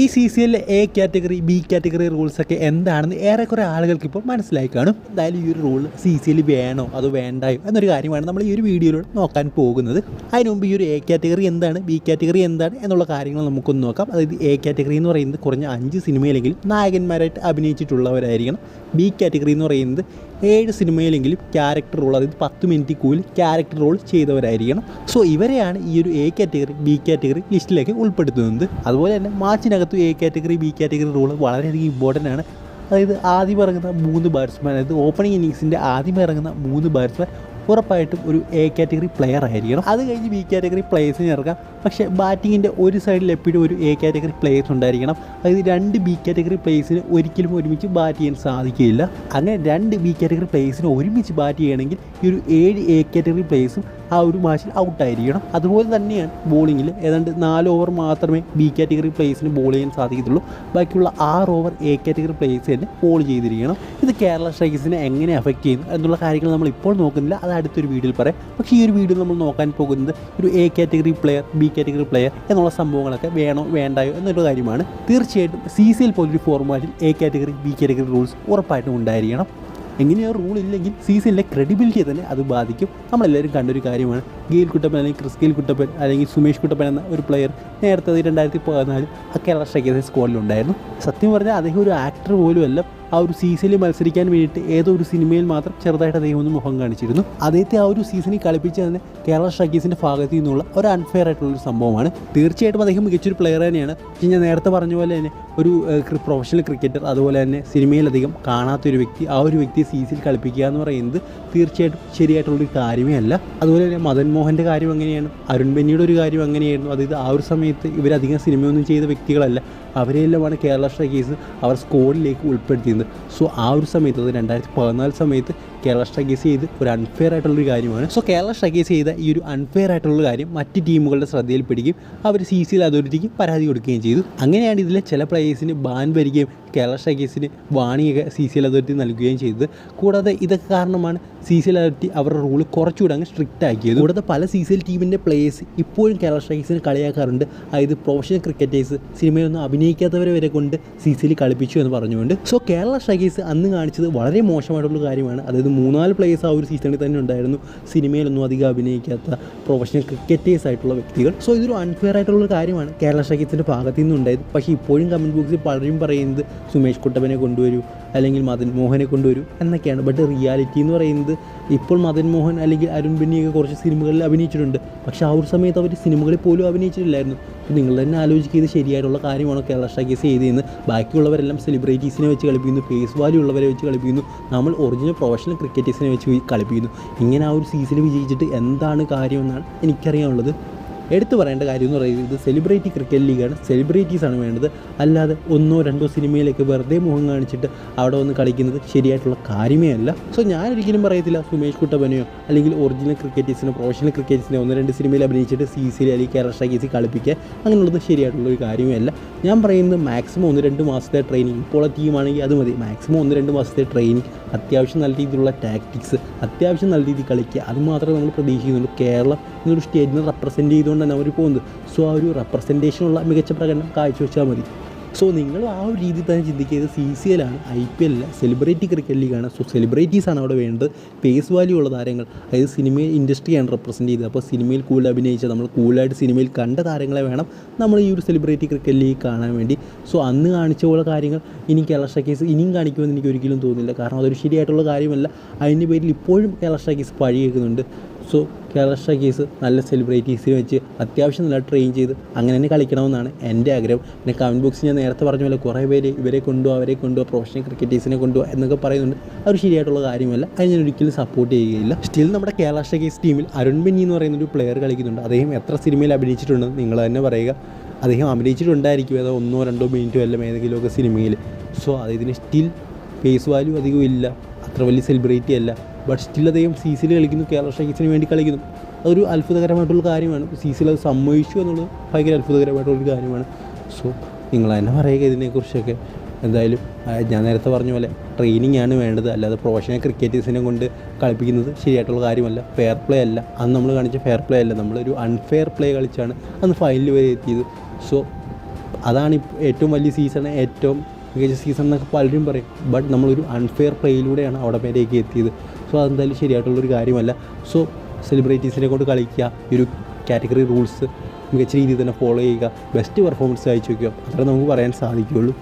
ഈ C C എല്ലിലെ A category B category rules ഒക്കെ എന്താണെന്ന് ഏറെക്കുറെ ആളുകൾക്ക് ഇപ്പോൾ മനസ്സിലായി കാണും. എന്തായാലും ഈ ഒരു റൂൾ സി സി എൽ വേണോ അതോ വേണ്ടായോ എന്നൊരു കാര്യമാണ് നമ്മൾ ഈ ഒരു വീഡിയോയിലൂടെ നോക്കാൻ പോകുന്നത്. അതിന് മുമ്പ് ഈ ഒരു എ കാറ്റഗറി എന്താണ് ബി കാറ്റഗറി എന്താണ് എന്നുള്ള കാര്യങ്ങൾ നമുക്കൊന്ന് നോക്കാം. അതായത് എ കാറ്റഗറി എന്ന് പറയുന്നത് കുറഞ്ഞ അഞ്ച് സിനിമയിലെങ്കിലും നായകന്മാരായിട്ട് അഭിനയിച്ചിട്ടുള്ളവരായിരിക്കണം. ബി കാറ്റഗറി എന്ന് പറയുന്നത് ഏഴ് സിനിമയിലെങ്കിലും ക്യാരക്ടർ റോൾ അതായത് പത്ത് മിനിറ്റ് കൂടുതൽ ക്യാരക്ടർ റോൾ ചെയ്തവരായിരിക്കണം. സോ ഇവരെയാണ് ഈ ഒരു എ കാറ്റഗറി ബി കാറ്റഗറി ലിസ്റ്റിലേക്ക് ഉൾപ്പെടുത്തുന്നത്. അതുപോലെ തന്നെ മാച്ചിനകത്ത് A category B category role വളരെയധികം ഇമ്പോർട്ടന്റ് ആണ്. അതായത് ആദ്യം ഇറങ്ങുന്ന മൂന്ന് ബാറ്റ്സ്മാൻ അതായത് ഓപ്പണിംഗ് ഇന്നിങ്സിന്റെ ആദ്യം ഇറങ്ങുന്ന മൂന്ന് ബാറ്റ്സ്മാൻ ഉറപ്പായിട്ടും ഒരു എ കാറ്റഗറി പ്ലെയർ ആയിരിക്കണം. അത് കഴിഞ്ഞ് ബി കാറ്റഗറി പ്ലേയേഴ്സിന് ഇറക്കാം പക്ഷേ ബാറ്റിങ്ങിന്റെ ഒരു സൈഡിൽ എപ്പോഴും ഒരു എ കാറ്റഗറി പ്ലേയേഴ്സ് ഉണ്ടായിരിക്കണം. അതായത് രണ്ട് ബി കാറ്റഗറി പ്ലേയേഴ്സിന് ഒരിക്കലും ഒരുമിച്ച് ബാറ്റ് ചെയ്യാൻ സാധിക്കില്ല അങ്ങനെ രണ്ട് ബി കാറ്റഗറി പ്ലേയേഴ്സിന് ഒരുമിച്ച് ബാറ്റ് ചെയ്യണമെങ്കിൽ ഈ ഒരു ഏഴ് എ കാറ്റഗറി പ്ലേയേഴ്സും ആ ഒരു മാച്ചിൽ ഔട്ടായിരിക്കണം അതുപോലെ തന്നെയാണ് ബോളിങ്ങിൽ ഏതാണ്ട് നാല് ഓവർ മാത്രമേ ബി കാറ്റഗറി പ്ലേയേഴ്സിന് ബോൾ ചെയ്യാൻ സാധിക്കത്തുള്ളൂ. ബാക്കിയുള്ള ആറ് ഓവർ എ കാറ്റഗറി പ്ലേയേഴ്സ് തന്നെ ബോൾ ചെയ്തിരിക്കണം. ഇത് കേരള സ്ട്രൈക്കേഴ്സിനെ എങ്ങനെ അഫക്റ്റ് ചെയ്യുന്നു എന്നുള്ള കാര്യങ്ങൾ നമ്മൾ ഇപ്പോൾ നോക്കുന്നില്ല. അത് അടുത്തൊരു വീഡിയോയിൽ പറയാം. പക്ഷേ ഈ ഒരു വീഡിയോ നമ്മൾ നോക്കാൻ പോകുന്നത് ഒരു A category player B category player എന്നുള്ള സംഭവങ്ങളൊക്കെ വേണോ വേണ്ടായോ എന്നൊരു കാര്യമാണ്. തീർച്ചയായിട്ടും സി സി എൽ പോലൊരു ഫോർമാറ്റിൽ A category B category rules ഉറപ്പായിട്ടും ഉണ്ടായിരിക്കണം. എങ്ങനെയോ റൂൾ ഇല്ലെങ്കിൽ സീസണിലെ ക്രെഡിബിലിറ്റിയെ തന്നെ അത് ബാധിക്കും. നമ്മളെല്ലാവരും കണ്ടൊരു കാര്യമാണ്. ഗെയിൽ കുട്ടപ്പൻ അല്ലെങ്കിൽ ക്രിസ് ഗെയിൽ കുട്ടപ്പൻ അല്ലെങ്കിൽ സുമേഷ് കുട്ടപ്പൻ എന്ന ഒരു പ്ലെയർ നേരത്തെ രണ്ടായിരത്തി പതിനാല് ആ കേരള സ്ട്രൈക്കേഴ്സ് സ്ക്വാഡിലുണ്ടായിരുന്നു സത്യം പറഞ്ഞാൽ അദ്ദേഹം ഒരു ആക്ടർ പോലുമല്ല. ആ ഒരു സീസണിൽ മത്സരിക്കാൻ വേണ്ടിയിട്ട് ഏതോ ഒരു സിനിമയിൽ മാത്രം ചെറുതായിട്ട് അദ്ദേഹം ഒന്ന് മുഖം കാണിച്ചിരുന്നു. അദ്ദേഹത്തെ ആ ഒരു സീസണിൽ കളിപ്പിച്ച് തന്നെ കേരള സ്ട്രൈക്കേഴ്സിന്റെ ഭാഗത്തു നിന്നുള്ള ഒരു അൺഫെയർ ആയിട്ടുള്ള ഒരു സംഭവമാണ്. തീർച്ചയായിട്ടും അദ്ദേഹം മികച്ചൊരു പ്ലെയർ തന്നെയാണ്. പക്ഷേ ഞാൻ നേരത്തെ പറഞ്ഞ പോലെ തന്നെ ഒരു പ്രൊഫഷണൽ ക്രിക്കറ്റർ അതുപോലെ തന്നെ സിനിമയിലധികം കാണാത്തൊരു വ്യക്തി ആ ഒരു വ്യക്തിയെ സീസണിൽ കളിപ്പിക്കുക എന്ന് പറയുന്നത് തീർച്ചയായിട്ടും ശരിയായിട്ടുള്ളൊരു കാര്യമേ അല്ല. അതുപോലെ തന്നെ മദൻ മോഹന്റെ കാര്യം എങ്ങനെയാണ് അരുൺ ബെന്നിയുടെ ഒരു കാര്യം എങ്ങനെയായിരുന്നു അതായത് ആ ഒരു സമയത്ത് ഇവരധികം സിനിമയൊന്നും ചെയ്ത വ്യക്തികളല്ല. അവരെല്ലാമാണ് കേരള സ്ട്രൈക്കേഴ്സ് അവർ സ്കോഡിലേക്ക് ഉൾപ്പെടുത്തിയത് സോ ആ ഒരു സമയത്ത് അത് രണ്ടായിരത്തി പതിനാല് സമയത്ത് കേരള സ്ട്രൈക്കേഴ്സ് ചെയ്ത് ഒരു അൺഫെയർ ആയിട്ടുള്ളൊരു കാര്യമാണ്. സോ കേരള സ്ട്രൈക്കേഴ്സ് ചെയ്ത ഈ ഒരു അൺഫെയർ ആയിട്ടുള്ള കാര്യം മറ്റ് ടീമുകളുടെ ശ്രദ്ധയിൽപ്പെടുകയും അവർ സി സി എൽ അതോറിറ്റിക്ക് പരാതി കൊടുക്കുകയും ചെയ്തു. അങ്ങനെയാണ് ഇതിലെ ചില പ്ലേയേഴ്സിന് ബാൻ വരികയും കേരള സ്ട്രൈക്കേഴ്സിന് വാണിയൊക്കെ സി സി എൽ അതോറിറ്റി നൽകുകയും ചെയ്തത്. കൂടാതെ ഇതൊക്കെ കാരണമാണ് സി സി എൽ അതോറിറ്റി അവരുടെ റൂൾ കുറച്ചുകൂടെ അങ്ങ് സ്ട്രിക്റ്റ് ആക്കിയത്. കൂടാതെ പല സി സി എൽ ടീമിന്റെ പ്ലേയേഴ്സ് ഇപ്പോഴും കേരള സ്ട്രൈക്കേഴ്സിന് കളിയാക്കാറുണ്ട്. അതായത് പ്രൊഫഷണൽ ക്രിക്കറ്റേഴ്സ് സിനിമയൊന്നും അഭിനയിക്കാത്തവരെ വരെ കൊണ്ട് സി സി എൽ കളിപ്പിച്ചു എന്ന് പറഞ്ഞുകൊണ്ട്. സോ കേരള സ്ട്രൈക്കേഴ്സ് അന്ന് കാണിച്ചത് വളരെ മോശമായിട്ടുള്ള കാര്യമാണ്. അതായത് മൂന്നാൽ പ്ലേയേഴ്സ് ആ ഒരു സീസണിൽ തന്നെ ഉണ്ടായിരുന്നു. സിനിമയിലൊന്നും അധികം അഭിനയിക്കാത്ത പ്രൊഫഷണൽ ക്രിക്കറ്റേഴ്സ് ആയിട്ടുള്ള വ്യക്തികൾ. സോ ഇതൊരു അൺഫെയർ ആയിട്ടുള്ള കാര്യമാണ് കേരള സ്ട്രൈക്കേഴ്സിന്റെ ഭാഗത്തു നിന്നുണ്ടായത്. പക്ഷേ ഇപ്പോഴും കമന്റ് ബോക്സിൽ പലരും പറയുന്നത് സുമേഷ് കുട്ടപ്പനെ കൊണ്ടുവരൂ അല്ലെങ്കിൽ മദൻ മോഹനെ കൊണ്ടുവരൂ എന്നൊക്കെയാണ്. ബട്ട് റിയാലിറ്റി എന്ന് പറയുന്നത് ഇപ്പോൾ മദൻ മോഹൻ അല്ലെങ്കിൽ അരുൺ ബെന്നിയൊക്കെ കുറച്ച് സിനിമകളിൽ അഭിനയിച്ചിട്ടുണ്ട്. പക്ഷേ ആ ഒരു സമയത്ത് അവർ സിനിമകളിൽ പോലും അഭിനയിച്ചിട്ടില്ലായിരുന്നു. അപ്പോൾ നിങ്ങൾ തന്നെ ആലോചിക്കുക ഇത് ശരിയായിട്ടുള്ള കാര്യമാണോ കേരള സ്ട്രൈക്കേഴ്സ് ചെയ്തതെന്ന്. ബാക്കിയുള്ളവരെല്ലാം സെലിബ്രിറ്റീസിനെ വെച്ച് കളിപ്പിക്കുന്നു ഫേസ് വാല്യൂ ഉള്ളവരെ വെച്ച് കളിപ്പിക്കുന്നു. നമ്മൾ ഒറിജിനൽ പ്രൊഫഷണൽ ക്രിക്കറ്റേഴ്സിനെ വെച്ച് കളിപ്പിക്കുന്നു. ഇങ്ങനെ ആ ഒരു സീസണിൽ വിജയിച്ചിട്ട് എന്താണ് കാര്യമെന്നാണ് എനിക്കറിയാനുള്ളത്. എടുത്തു പറയേണ്ട കാര്യം എന്ന് പറയുന്നത് ഇത് സെലിബ്രിറ്റി ക്രിക്കറ്റ് ലീഗാണ് സെലിബ്രിറ്റീസാണ് വേണ്ടത്. അല്ലാതെ ഒന്നോ രണ്ടോ സിനിമയിലേക്ക് വെറുതെ മുഖം കാണിച്ചിട്ട് അവിടെ വന്ന് കളിക്കുന്നത് ശരിയായിട്ടുള്ള കാര്യമേ അല്ല. സോ ഞാനൊരിക്കലും പറയത്തില്ല സുമേഷ് കുട്ടപ്പനെയോ അല്ലെങ്കിൽ ഒറിജിനൽ ക്രിക്കറ്റേഴ്സിനോ പ്രൊഫഷണൽ ക്രിക്കറ്റേഴ്സിനോ ഒന്ന് രണ്ട് സിനിമയിൽ അഭിനയിച്ചിട്ട് സി സിയിൽ അല്ലെങ്കിൽ കേരള സ്ട്രൈക്കേഴ്സിൽ കളിപ്പിക്കുക. അങ്ങനെയുള്ളത് ശരിയായിട്ടുള്ള ഒരു കാര്യമേ അല്ല. ഞാൻ പറയുന്നത് മാക്സിമം ഒന്ന് രണ്ട് മാസത്തെ ട്രെയിനിങ് ഇപ്പോൾ ടീമാണെങ്കിൽ അത് മതി. മാക്സിമം ഒന്ന് രണ്ട് മാസത്തെ ട്രെയിനിങ് അത്യാവശ്യം നല്ല രീതിയിലുള്ള ടാക്ടിക്സ് അത്യാവശ്യം നല്ല രീതിയിൽ കളിക്കുക. അത് മാത്രമേ നമ്മൾ പ്രതീക്ഷിക്കുന്നുള്ളൂ. കേരളം എന്നൊരു സ്റ്റേജിനെ റെപ്രസെന്റ് ചെയ്തുകൊണ്ട് തന്നെ അവർ പോകുന്നത്. സോ ആ ഒരു റെപ്രസെന്റേഷനുള്ള മികച്ച പ്രകടനം കാഴ്ചവെച്ചാൽ മതി. സോ നിങ്ങൾ ആ ഒരു രീതിയിൽ തന്നെ ചിന്തിക്കുക. സി സി എല്ലാണ് ഐ പി എല്ല സെലിബ്രിറ്റി ക്രിക്കറ്റ് ലീഗാണ് സോ സെലിബ്രിറ്റീസാണ് അവിടെ വേണ്ടത്. പേസ് വാല്യൂ ഉള്ള താരങ്ങൾ. അതായത് സിനിമ ഇൻഡസ്ട്രിയാണ് റെപ്രസെന്റ് ചെയ്തത്. അപ്പോൾ സിനിമയിൽ കൂടുതൽ അഭിനയിച്ച നമ്മൾ കൂടുതലായിട്ട് സിനിമയിൽ കണ്ട താരങ്ങളെ വേണം നമ്മൾ ഈ ഒരു സെലിബ്രിറ്റി ക്രിക്കറ്റ് ലീഗ് കാണാൻ വേണ്ടി. സോ അന്ന് കാണിച്ച പോലെ കാര്യങ്ങൾ ഇനി കേരള സ്ട്രൈക്കേഴ്സ് ഇനിയും കാണിക്കുമെന്ന് എനിക്ക് ഒരിക്കലും തോന്നുന്നില്ല. കാരണം അതൊരു ശരിയായിട്ടുള്ള കാര്യമല്ല. അതിന്റെ പേരിൽ ഇപ്പോഴും കേരള സ്ട്രൈക്കേഴ്സ് പഴി കേൾക്കുന്നുണ്ട്. സോ കേരള സ്ട്രൈക്കേഴ്സ് നല്ല സെലിബ്രിറ്റീസിനെ വെച്ച് അത്യാവശ്യം നല്ല ട്രെയിൻ ചെയ്ത് അങ്ങനെ തന്നെ കളിക്കണമെന്നാണ് എന്റെ ആഗ്രഹം. പിന്നെ കമന്റ് ബോക്സിൽ ഞാൻ നേരത്തെ പറഞ്ഞ പോലെ കുറേ പേര് ഇവരെ കൊണ്ടുപോകുക അവരെ കൊണ്ടുപോകുക പ്രൊഫഷണൽ ക്രിക്കറ്റേഴ്സിനെ കൊണ്ടുപോകുക എന്നൊക്കെ പറയുന്നുണ്ട്. അത് ശരിയായിട്ടുള്ള കാര്യമല്ല. അത് ഞാൻ ഒരിക്കലും സപ്പോർട്ട് ചെയ്യുകയില്ല. സ്റ്റിൽ നമ്മുടെ കേരള സ്ട്രൈക്കേഴ്സ് ടീമിൽ അരുൺ ബെന്നി എന്ന് പറയുന്ന ഒരു പ്ലെയർ കളിക്കുന്നുണ്ട്. അദ്ദേഹം എത്ര സിനിമയിൽ അഭിനയിച്ചിട്ടുണ്ടെന്ന് നിങ്ങൾ തന്നെ പറയുക. അദ്ദേഹം അഭിനയിച്ചിട്ടുണ്ടായിരിക്കും അതോ ഒന്നോ രണ്ടോ മിനിറ്റോ എല്ലാം ഏതെങ്കിലുമൊക്കെ സിനിമയിൽ സോ അതിന് സ്റ്റിൽ ഫേസ് വാല്യൂ അധികം ഇല്ല. അത്ര വലിയ സെലിബ്രിറ്റി അല്ല. ബട്ട് സ്റ്റിൽ അദ്ദേഹം സി സിയിൽ കളിക്കുന്നു. കേരള സ്ട്രൈക്കേഴ്സിന് വേണ്ടി കളിക്കുന്നു. അതൊരു അത്ഭുതകരമായിട്ടുള്ള കാര്യമാണ്. സി സിയിൽ അത് സമ്മതിച്ചു എന്നുള്ളത് ഭയങ്കര അത്ഭുതകരമായിട്ടുള്ളൊരു കാര്യമാണ്. സോ നിങ്ങൾ തന്നെ പറയുക ഇതിനെക്കുറിച്ചൊക്കെ. എന്തായാലും ഞാൻ നേരത്തെ പറഞ്ഞ പോലെ ട്രെയിനിങ് ആണ് വേണ്ടത്. അല്ലാതെ പ്രൊഫഷണൽ ക്രിക്കറ്റേഴ്സിനെ കൊണ്ട് കളിപ്പിക്കുന്നത് ശരിയായിട്ടുള്ള കാര്യമല്ല. ഫെയർ പ്ലേ അല്ല. അന്ന് നമ്മൾ കാണിച്ച ഫെയർ പ്ലേ അല്ല. നമ്മളൊരു അൺഫെയർ പ്ലേ കളിച്ചാണ് അന്ന് ഫൈനൽ വരെ എത്തിയത്. സോ അതാണ് ഏറ്റവും വലിയ സീസൺ ഏറ്റവും മികച്ച സീസൺ എന്നൊക്കെ പലരും പറയും. ബട്ട് നമ്മളൊരു അൺഫെയർ പ്ലേയിലൂടെയാണ് അവിടെ വരേക്ക് എത്തിയത്. സോ അതെന്തായാലും ശരിയായിട്ടുള്ളൊരു കാര്യമല്ല. സോ സെലിബ്രിറ്റീസിനെ കൊണ്ട് കളിക്കുക ഈ ഒരു കാറ്റഗറി റൂൾസ് മികച്ച രീതിയിൽ തന്നെ ഫോളോ ചെയ്യുക ബെസ്റ്റ് പെർഫോമൻസ് അയച്ചു വയ്ക്കുക അത്രേ നമുക്ക് പറയാൻ സാധിക്കുകയുള്ളൂ.